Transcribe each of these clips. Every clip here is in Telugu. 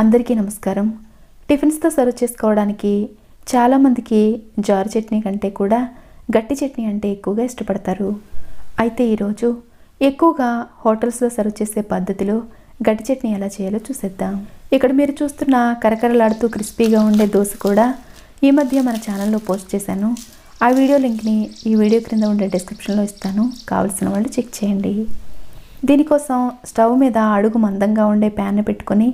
అందరికీ నమస్కారం. టిఫిన్స్తో సర్వ్ చేసుకోవడానికి చాలామందికి జారు చట్నీ కంటే కూడా గట్టి చట్నీ అంటే ఎక్కువగా ఇష్టపడతారు. అయితే ఈరోజు ఎక్కువగా హోటల్స్లో సర్వ్ చేసే పద్ధతిలో గట్టి చట్నీ ఎలా చేయాలో చూసేద్దాం. ఇక్కడ మీరు చూస్తున్న కరకరలాడుతూ క్రిస్పీగా ఉండే దోశ కూడా ఈ మధ్య మన ఛానల్లో పోస్ట్ చేశాను. ఆ వీడియో లింక్ని ఈ వీడియో క్రింద ఉండే డిస్క్రిప్షన్లో ఇస్తాను. కావలసిన వాళ్ళు చెక్ చేయండి. దీనికోసం స్టవ్ మీద అడుగు మందంగా ఉండే ప్యాన్ పెట్టుకొని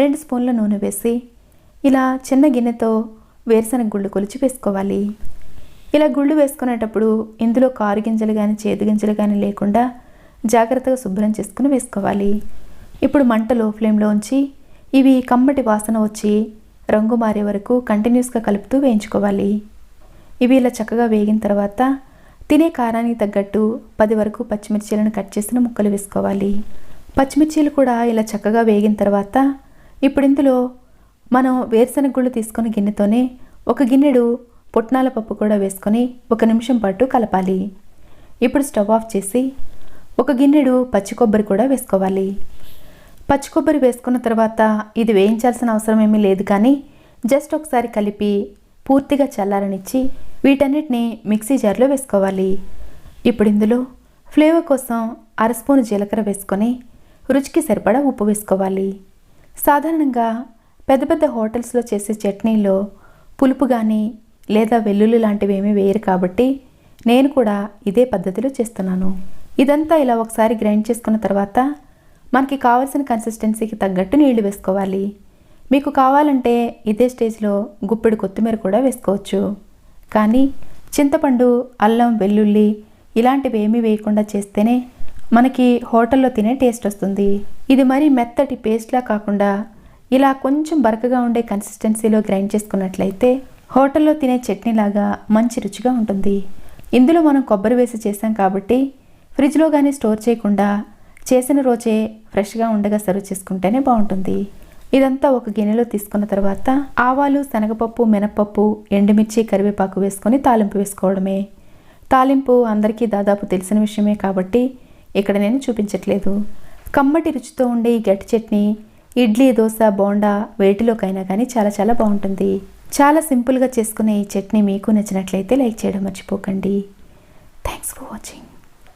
రెండు స్పూన్ల నూనె వేసి ఇలా చిన్న గిన్నెతో వేరుశనగ గుళ్ళు కొలిచి వేసుకోవాలి. ఇలా గుళ్ళు వేసుకునేటప్పుడు ఇందులో కారు గింజలు కానీ చేదు గింజలు కానీ లేకుండా జాగ్రత్తగా శుభ్రం చేసుకుని వేసుకోవాలి. ఇప్పుడు మంట లో ఫ్లేమ్లో ఉంచి ఇవి కమ్మటి వాసన వచ్చి రంగు మారే వరకు కంటిన్యూస్గా కలుపుతూ వేయించుకోవాలి. ఇవి ఇలా చక్కగా వేగిన తర్వాత తినే కారానికి తగ్గట్టు పది వరకు పచ్చిమిర్చీలను కట్ చేసిన ముక్కలు వేసుకోవాలి. పచ్చిమిర్చీలు కూడా ఇలా చక్కగా వేగిన తర్వాత ఇప్పుడు ఇందులో మనం వేరుశనగ గుళ్ళు తీసుకున్న గిన్నెతోనే ఒక గిన్నెడు పుట్నాల పప్పు కూడా వేసుకొని ఒక నిమిషం పాటు కలపాలి. ఇప్పుడు స్టవ్ ఆఫ్ చేసి ఒక గిన్నెడు పచ్చి కొబ్బరి కూడా వేసుకోవాలి. పచ్చి కొబ్బరి వేసుకున్న తర్వాత ఇది వేయించాల్సిన అవసరం ఏమీ లేదు కానీ జస్ట్ ఒకసారి కలిపి పూర్తిగా చల్లారనిచ్చి వీటన్నిటిని మిక్సీ జార్లో వేసుకోవాలి. ఇప్పుడు ఇందులో ఫ్లేవర్ కోసం అర స్పూన్ జీలకర్ర వేసుకొని రుచికి సరిపడా ఉప్పు వేసుకోవాలి. సాధారణంగా పెద్ద పెద్ద హోటల్స్లో చేసే చట్నీలో పులుపు కానీ లేదా వెల్లుల్లి లాంటివి ఏమీ వేయరు కాబట్టి నేను కూడా ఇదే పద్ధతిలో చేస్తున్నాను. ఇదంతా ఇలా ఒకసారి గ్రైండ్ చేసుకున్న తర్వాత మనకి కావాల్సిన కన్సిస్టెన్సీకి తగ్గట్టు నీళ్ళు వేసుకోవాలి. మీకు కావాలంటే ఇదే స్టేజ్లో గుప్పెడు కొత్తిమీర కూడా వేసుకోవచ్చు. కానీ చింతపండు అల్లం వెల్లుల్లి ఇలాంటివి ఏమీ వేయకుండా చేస్తేనే మనకి హోటల్లో తినే టేస్ట్ వస్తుంది. ఇది మరీ మెత్తటి పేస్ట్లా కాకుండా ఇలా కొంచెం బరకగా ఉండే కన్సిస్టెన్సీలో గ్రైండ్ చేసుకున్నట్లయితే హోటల్లో తినే చట్నీ లాగా మంచి రుచిగా ఉంటుంది. ఇందులో మనం కొబ్బరి వేసి చేసాం కాబట్టి ఫ్రిడ్జ్లో కానీ స్టోర్ చేయకుండా చేసిన రోజే ఫ్రెష్గా ఉండగా సర్వ్ చేసుకుంటేనే బాగుంటుంది. ఇదంతా ఒక గిన్నెలో తీసుకున్న తర్వాత ఆవాలు శనగపప్పు మినపప్పు ఎండుమిర్చి కరివేపాకు వేసుకొని తాలింపు వేసుకోవడమే. తాలింపు అందరికీ దాదాపు తెలిసిన విషయమే కాబట్టి ఇక్కడ నేను చూపించట్లేదు. కమ్మటి రుచితో ఉండే ఈ గట్టి చట్నీ ఇడ్లీ దోశ బోండా వేటిలోకైనా కానీ చాలా చాలా బాగుంటుంది. చాలా సింపుల్గా చేసుకునే ఈ చట్నీ మీకు నచ్చినట్లయితే లైక్ చేయడం మర్చిపోకండి. Thanks for watching